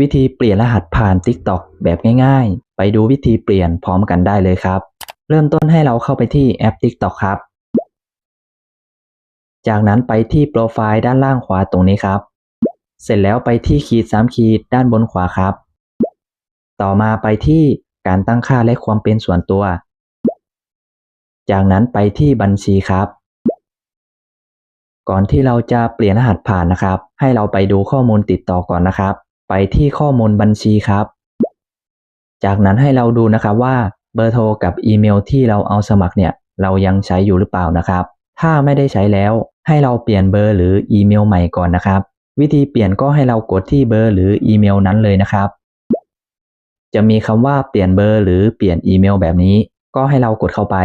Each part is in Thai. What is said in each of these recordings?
วิธีเปลี่ยนรหัสผ่าน TikTok แบบง่ายๆ ไปดูวิธีเปลี่ยนพร้อมกันได้เลยครับ เริ่มต้นให้เราเข้าไปที่แอป TikTok ครับ จากนั้นไปที่โปรไฟล์ด้านล่างขวาตรงนี้ครับ เสร็จแล้วไปที่ขีด3ขีดด้านบนขวาครับ ต่อมาไปที่การตั้งค่าและความเป็นส่วนตัว จากนั้นไปที่บัญชีครับ ก่อนที่เราจะเปลี่ยนรหัสผ่านนะครับ ให้เราไปดูข้อมูลติดต่อก่อนนะครับ ไปที่ข้อมูลบัญชีครับ จากนั้นให้เราดูนะครับว่าเบอร์โทรกับอีเมลที่เราเอาสมัครเนี่ยเรายังใช้อยู่หรือเปล่านะครับ ถ้าไม่ได้ใช้แล้วให้เราเปลี่ยนเบอร์หรืออีเมลใหม่ก่อนนะครับ วิธีเปลี่ยนก็ให้เรากดที่เบอร์หรืออีเมลนั้นเลยนะครับ จะมีคำว่าเปลี่ยนเบอร์หรือเปลี่ยนอีเมลแบบนี้ ก็ให้เรากดเข้าไป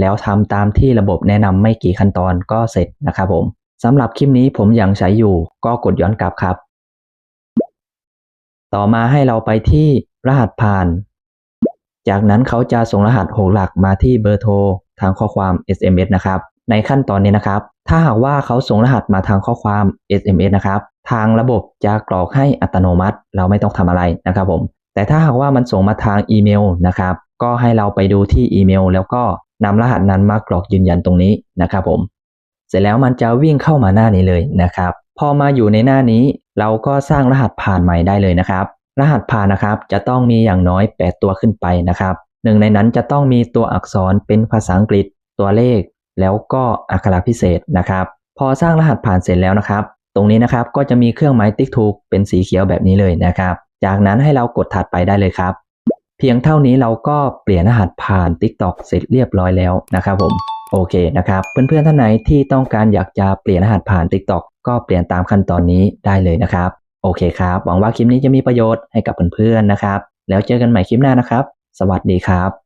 แล้วทำตามที่ระบบแนะนำไม่กี่ขั้นตอนก็เสร็จนะครับผมสำหรับคลิปนี้ผมยังใช้อยู่ ก็กดย้อนกลับครับ ต่อมาให้เราไปที่รหัสผ่าน จากนั้นเขาจะส่งรหัส6หลักมาที่เบอร์โทรทางข้อความ SMS นะครับ ในขั้นตอนนี้นะครับ ถ้าหากว่าเขาส่งรหัสมาทางข้อความ SMS นะครับ ทางระบบจะกรอกให้อัตโนมัติ เราไม่ต้องทำอะไรนะครับผม แต่ถ้าหากว่ามันส่งมาทางอีเมลนะครับ ก็ให้เราไปดูที่อีเมล แล้วก็นำรหัสนั้นมากรอกยืนยันตรงนี้นะครับผม เสร็จแล้วมันจะวิ่งเข้ามาหน้านี้เลยนะครับ พอมาอยู่ในหน้านี้ เราก็สร้างรหัสผ่านใหม่ได้เลยนะครับ รหัสผ่านนะครับจะต้องมีอย่างน้อย 8 ตัวขึ้นไปนะครับหนึ่งในนั้นจะต้องมีตัวอักษรเป็นภาษาอังกฤษ ตัวเลข แล้วก็อักขระพิเศษนะครับ พอสร้างรหัสผ่านเสร็จแล้วนะครับ ตรงนี้นะครับก็จะมีเครื่องหมายติ๊กถูกเป็นสีเขียวแบบนี้เลยนะครับ จากนั้นให้เรากดถัดไปได้เลยครับ เพียงเท่านี้เราก็เปลี่ยนรหัสผ่าน TikTok เสร็จเรียบร้อยแล้วนะครับผมโอเคนะครับ เพื่อนๆท่านไหนที่ต้องการอยากจะเปลี่ยนรหัสผ่าน TikTok ก็เปลี่ยนตามขั้นตอนนี้ได้เลยนะครับ โอเคครับ หวังว่าคลิปนี้จะมีประโยชน์ให้กับเพื่อนๆนะครับ แล้วเจอกันใหม่คลิปหน้านะครับ สวัสดีครับ